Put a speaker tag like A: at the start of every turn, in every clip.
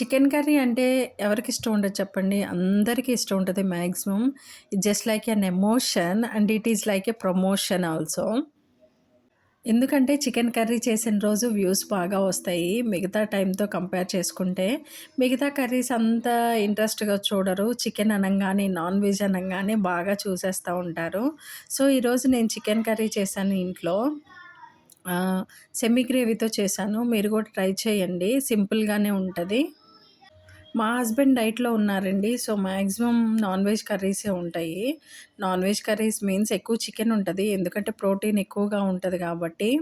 A: Chicken curry అంటే ఎవరికి ఇష్టం ఉండదు చెప్పండి? అందరికీ ఇష్టం ఉంటుంది maximum it just like an emotion and it is like a promotion also ఎందుకంటే చికెన్ కర్రీ చేసిన రోజు వ్యూస్ బాగా వస్తాయి. మిగతా టైంతో కంపేర్ చేసుకుంటే మిగతా కర్రీస్ అంత ఇంట్రెస్ట్గా చూడరు. చికెన్ అనగానే నాన్ వెజ్ అనగానే బాగా చూసేస్తూ ఉంటారు. సో ఈరోజు నేను చికెన్ కర్రీ చేశాను ఇంట్లో. సెమీ గ్రేవీతో చేశాను. మీరు కూడా ట్రై చేయండి. సింపుల్గానే ఉంటుంది. మా హస్బెండ్ డైట్లో ఉన్నారండి. సో మ్యాక్సిమం నాన్ వెజ్ కర్రీసే ఉంటాయి. నాన్ వెజ్ కర్రీస్ మీన్స్ ఎక్కువ చికెన్ ఉంటుంది. ఎందుకంటే ప్రోటీన్ ఎక్కువగా ఉంటుంది కాబట్టి.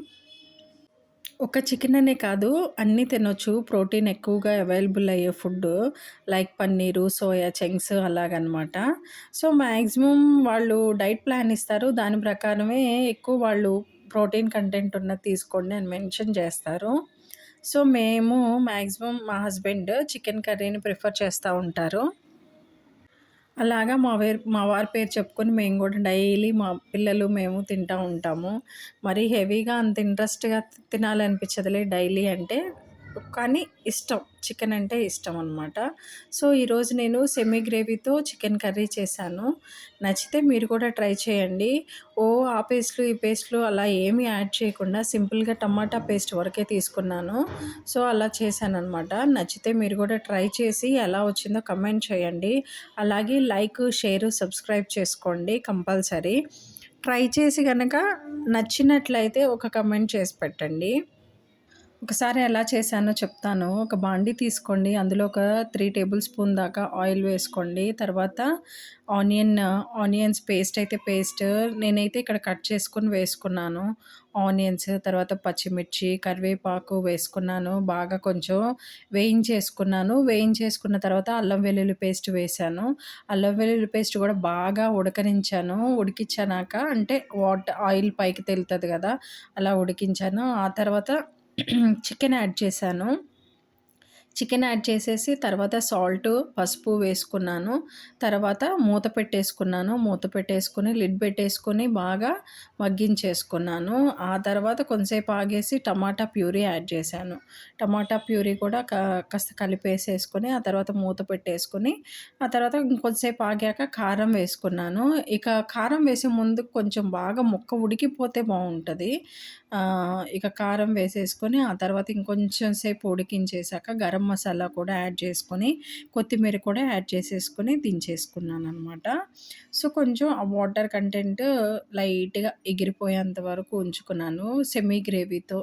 A: ఒక చికెన్ అనే కాదు అన్నీ తినొచ్చు. ప్రోటీన్ ఎక్కువగా అవైలబుల్ అయ్యే food. Like paneer soya chunks అలాగనమాట. సో మ్యాక్సిమం వాళ్ళు డైట్ ప్లాన్ ఇస్తారు. దాని ప్రకారమే ఎక్కువ వాళ్ళు ప్రోటీన్ కంటెంట్ ఉన్నది తీసుకోండి అని మెన్షన్ చేస్తారు. సో మేము మ్యాక్సిమం మా హస్బెండ్ చికెన్ కర్రీని ప్రిఫర్ చేస్తూ ఉంటారు. అలాగా మా వేరు మా వారి పేరు చెప్పుకొని మేము కూడా డైలీ మా పిల్లలు మేము తింటూ ఉంటాము. మరి హెవీగా అంత ఇంట్రెస్ట్గా తినాలనిపించదులే డైలీ అంటే కానీ ఇష్టం. చికెన్ అంటే ఇష్టం అనమాట సో ఈరోజు నేను సెమీ గ్రేవీతో చికెన్ కర్రీ చేశాను. నచ్చితే మీరు కూడా ట్రై చేయండి. ఓ ఆ పేస్ట్లు ఈ పేస్ట్లు అలా ఏమీ యాడ్ చేయకుండా సింపుల్గా టమాటా పేస్ట్ వరకే తీసుకున్నాను. సో అలా చేశాను అనమాట నచ్చితే మీరు కూడా ట్రై చేసి ఎలా వచ్చిందో కమెంట్ చేయండి. అలాగే లైక్ షేర్ సబ్స్క్రైబ్ చేసుకోండి కంపల్సరీ. ట్రై చేసి కనుక నచ్చినట్లయితే ఒక కమెంట్ చేసి పెట్టండి. ఒకసారి ఎలా చేశానో చెప్తాను. ఒక బాండి తీసుకోండి. అందులో ఒక త్రీ టేబుల్ స్పూన్ దాకా ఆయిల్ వేసుకోండి. తర్వాత ఆనియన్ ఆనియన్స్ పేస్ట్ అయితే పేస్ట్ నేనైతే ఇక్కడ కట్ చేసుకుని వేసుకున్నాను. ఆనియన్స్ తర్వాత పచ్చిమిర్చి కరివేపాకు వేసుకున్నాను. బాగా కొంచెం వేయించేసుకున్నాను. వేయించేసుకున్న తర్వాత అల్లం వెల్లుల్లి పేస్ట్ వేసాను అల్లం వెల్లుల్లి పేస్ట్ కూడా బాగా ఉడకనించాను. ఉడికించాక అంటే వాటర్ ఆయిల్ పైకి తెలుతుంది కదా అలా ఉడికించాను. ఆ తర్వాత చికెన్ యాడ్ చేశాను. చికెన్ యాడ్ చేసేసి తర్వాత సాల్ట్ పసుపు వేసుకున్నాను. తర్వాత మూత పెట్టేసుకున్నాను. మూత పెట్టేసుకుని లిడ్ పెట్టేసుకుని బాగా మగ్గించేసుకున్నాను. ఆ తర్వాత కొంతసేపు ఆగేసి టమాటా ప్యూరీ యాడ్ చేశాను. టమాటా ప్యూరీ కూడా కాస్త కలిపేసేసుకొని ఆ తర్వాత మూత పెట్టేసుకుని ఆ తర్వాత ఇంకొంతసేపు ఆగాక కారం వేసుకున్నాను. ఇక కారం వేసే ముందు కొంచెం బాగా ముక్క ఉడికిపోతే బాగుంటుంది. ఇక కారం వేసేసుకొని ఆ తర్వాత ఇంకొంచెం సేపు ఉడికించేసాక గరం మసాలా కూడా యాడ్ చేసుకొని కొత్తిమీర కూడా యాడ్ చేసేసుకొని దించేసుకున్నాను అనమాట సో కొంచెం ఆ వాటర్ కంటెంట్ లైట్గా ఎగిరిపోయేంత వరకు ఉంచుకున్నాను. సెమీ గ్రేవీతో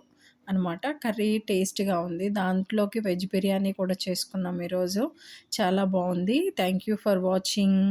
A: అనమాట కర్రీ టేస్ట్గా ఉంది. దాంట్లోకి వెజ్ బిర్యానీ కూడా చేసుకున్నాం ఈరోజు. చాలా బాగుంది. Thank you for watching.